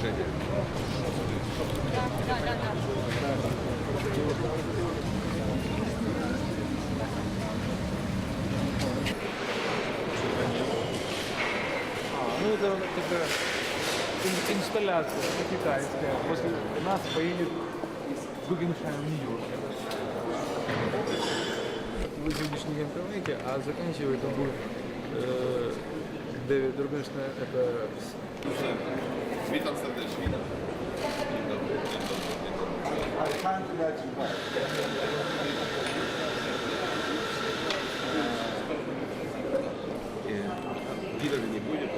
Приглашение. А, ну это, ин- инсталляция китайская. После нас поедет Гугенхайм в Нью-Йорк. Вы видишь не Генкавейке, а заканчивает он будет э, Дэвид Рубинштейн, это Witam serdecznie. Dzień dobry, dzień dobry, dzień dobry. Ale nie pójdzie, to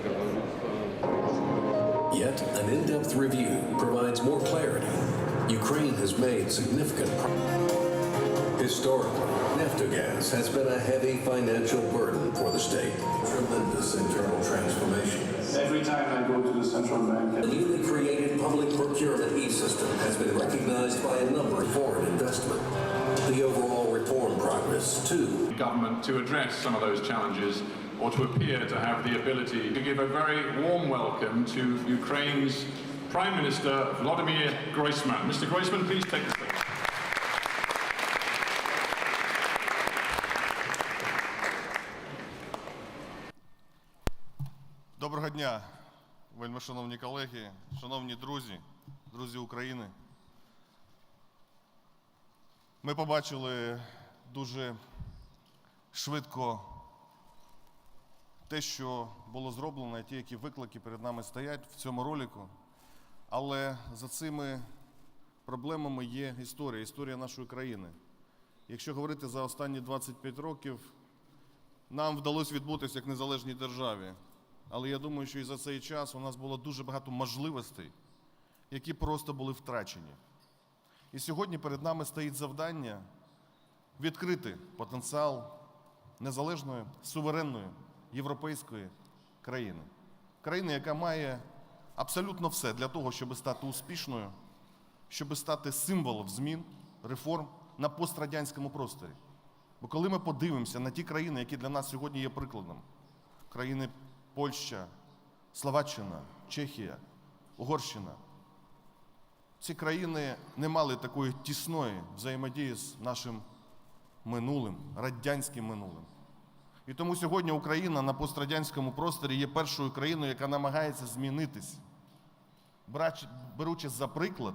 kawałek. Yet an in-depth review provides more clarity. Ukraine has made significant Historically, Naftogaz has been a heavy financial burden for the state. Tremendous internal transformation. Every time I go to the central bank, The newly created public procurement e-system has been recognized by a number of foreign investment. The overall reform progress, too, government to address some of those challenges or to appear to have the ability to give a very warm welcome to Ukraine's Prime Minister Vladimir Groisman. Mr. Groisman, please take the stage. Дня, вельми шановні колеги, шановні друзі, друзі України. Ми побачили дуже швидко те, що було зроблено, і ті, які виклики перед нами стоять в цьому ролику. Але за цими проблемами є історія, історія нашої країни. Якщо говорити за останні 25 років, нам вдалося відбутися як незалежній державі. Але я думаю, що і за цей час у нас було дуже багато можливостей, які просто були втрачені. І сьогодні перед нами стоїть завдання відкрити потенціал незалежної, суверенної європейської країни. Країни, яка має абсолютно все для того, щоб стати успішною, щоб стати символом змін, реформ на пострадянському просторі. Бо коли ми подивимося на ті країни, які для нас сьогодні є прикладом, країни Польща, Словаччина, Чехія, Угорщина, ці країни не мали такої тісної взаємодії з нашим минулим, радянським минулим. І тому сьогодні Україна на пострадянському просторі є першою країною, яка намагається змінитись, беручи за приклад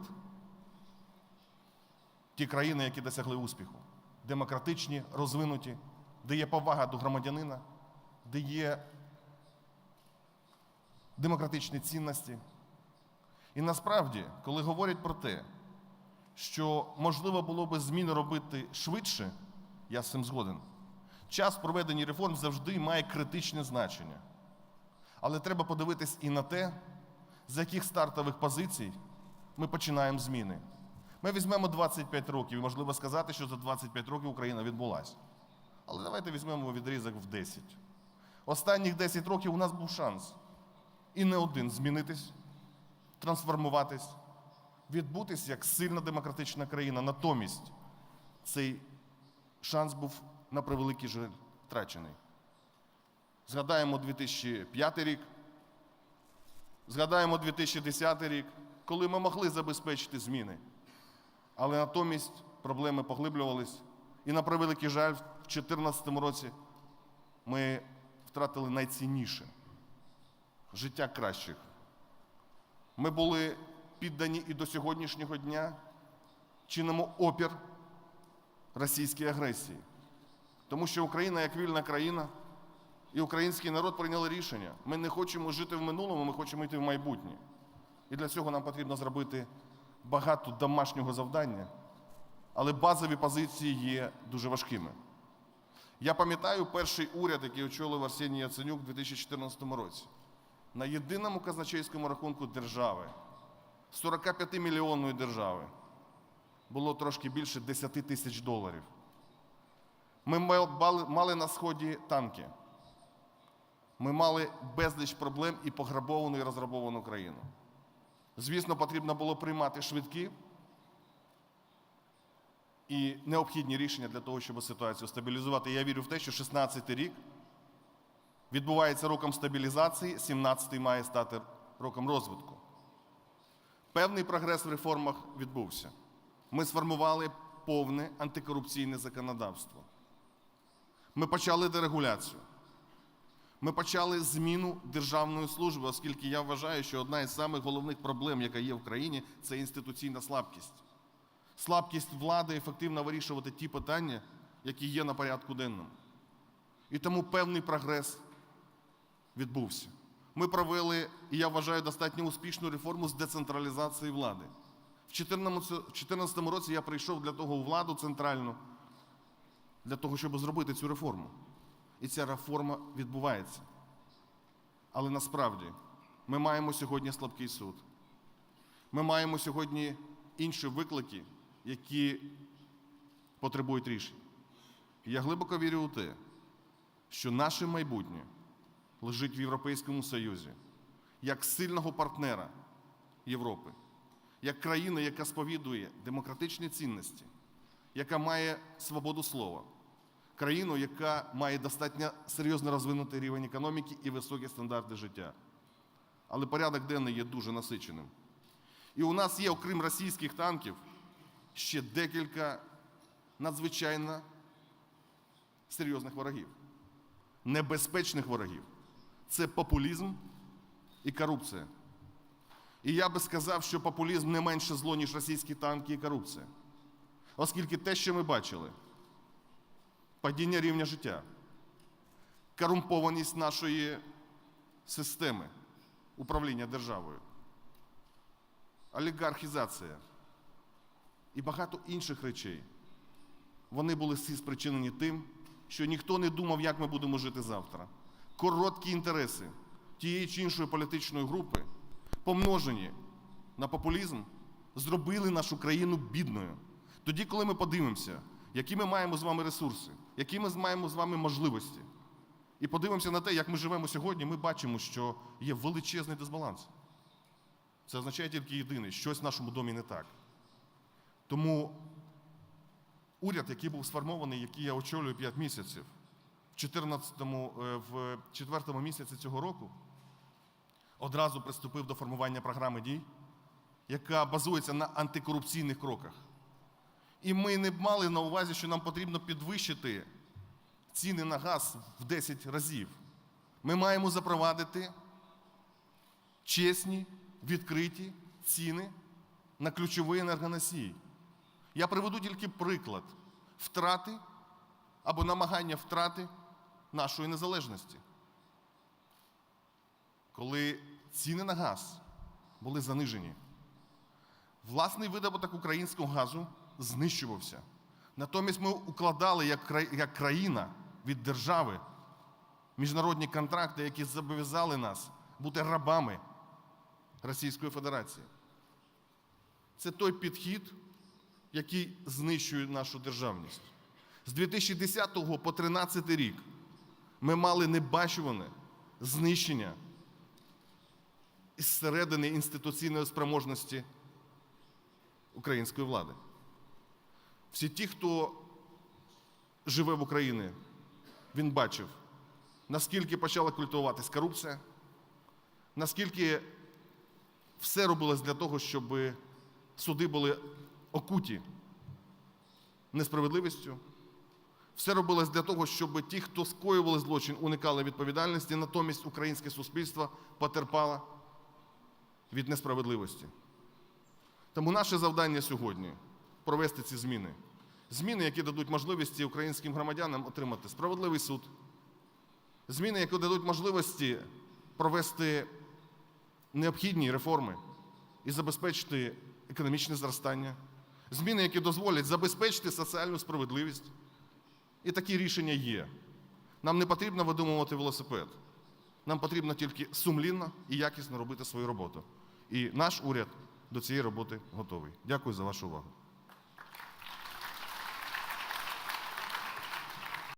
ті країни, які досягли успіху. Демократичні, розвинуті, де є повага до громадянина, де є демократичні цінності. І насправді, коли говорять про те, що можливо було би зміни робити швидше, я з цим згоден. Час проведення реформ завжди має критичне значення. Але треба подивитись і на те, з яких стартових позицій ми починаємо зміни. Ми візьмемо 25 років, і можливо сказати, що за 25 років Україна відбулася. Але давайте візьмемо відрізок в 10. Останніх 10 років у нас був шанс і не один змінитись, трансформуватись, відбутись як сильна демократична країна. Натомість цей шанс був на превеликий жаль втрачений. Згадаємо 2005 рік, згадаємо 2010 рік, коли ми могли забезпечити зміни. Але натомість проблеми поглиблювались. І на превеликий жаль, в 2014 році ми втратили найцінніше життя кращих. Ми були піддані і до сьогоднішнього дня чинимо опір російській агресії. Тому що Україна як вільна країна і український народ прийняли рішення. Ми не хочемо жити в минулому, ми хочемо йти в майбутнє. І для цього нам потрібно зробити багато домашнього завдання, але базові позиції є дуже важкими. Я пам'ятаю перший уряд, який очолив Арсеній Яценюк у 2014 році. На єдиному казначейському рахунку держави, 45-мільйонної держави, було трошки більше 10 тисяч доларів. Ми мали, на сході танки. Ми мали безліч проблем і пограбовану і розграбовану країну. Звісно, потрібно було приймати швидкі і необхідні рішення для того, щоб ситуацію стабілізувати. Я вірю в те, що 16 рік відбувається роком стабілізації, 17-й має стати роком розвитку. Певний прогрес в реформах відбувся. Ми сформували повне антикорупційне законодавство. Ми почали дерегуляцію. Ми почали зміну державної служби, оскільки я вважаю, що одна із самих головних проблем, яка є в країні, це інституційна слабкість. Слабкість влади ефективно вирішувати ті питання, які є на порядку денному. І тому певний прогрес відбувся. Ми провели, і я вважаю, достатньо успішну реформу з децентралізації влади. В 2014 році я прийшов для того владу центральну, для того, щоб зробити цю реформу. І ця реформа відбувається. Але насправді ми маємо сьогодні слабкий суд. Ми маємо сьогодні інші виклики, які потребують рішень. Я глибоко вірю у те, що наше майбутнє лежить в Європейському Союзі як сильного партнера Європи, як країни, яка сповідує демократичні цінності, яка має свободу слова, країну, яка має достатньо серйозно розвинутий рівень економіки і високі стандарти життя. Але порядок денний є дуже насиченим. І у нас є, окрім російських танків, ще декілька надзвичайно серйозних ворогів, небезпечних ворогів. Це популізм і корупція. І я би сказав, що популізм не менше зло, ніж російські танки і корупція. Оскільки те, що ми бачили, падіння рівня життя, корумпованість нашої системи управління державою, олігархізація і багато інших речей, вони були всі спричинені тим, що ніхто не думав, як ми будемо жити завтра. Короткі інтереси тієї чи іншої політичної групи, помножені на популізм, зробили нашу країну бідною. Тоді, коли ми подивимося, які ми маємо з вами ресурси, які ми маємо з вами можливості, і подивимося на те, як ми живемо сьогодні, ми бачимо, що є величезний дисбаланс. Це означає тільки єдине, щось в нашому домі не так. Тому уряд, який був сформований, який я очолюю 5 місяців, 14-му, е, в 4 місяці цього року одразу приступив до формування програми дій, яка базується на антикорупційних кроках. І ми не мали на увазі, що нам потрібно підвищити ціни на газ в 10 разів. Ми маємо запровадити чесні, відкриті ціни на ключові енергоносії. Я приведу тільки приклад втрати або намагання втрати нашої незалежності. Коли ціни на газ були занижені, власний видобуток українського газу знищувався. Натомість ми укладали як, країна від держави міжнародні контракти, які зобов'язали нас бути рабами Російської Федерації. Це той підхід, який знищує нашу державність. З 2010 по 2013 рік ми мали небачуване знищення із середини інституційної спроможності української влади. Всі ті, хто живе в Україні, він бачив, наскільки почала культуватись корупція, наскільки все робилось для того, щоб суди були окуті несправедливістю. Все робилось для того, щоб ті, хто скоювали злочин, уникали відповідальності, натомість українське суспільство потерпало від несправедливості. Тому наше завдання сьогодні провести ці зміни. Зміни, які дадуть можливості українським громадянам отримати справедливий суд. Зміни, які дадуть можливості провести необхідні реформи і забезпечити економічне зростання. Зміни, які дозволять забезпечити соціальну справедливість. І такі рішення є. Нам не потрібно видумувати велосипед. Нам потрібно тільки сумлінно і якісно робити свою роботу. І наш уряд до цієї роботи готовий. Дякую за вашу увагу.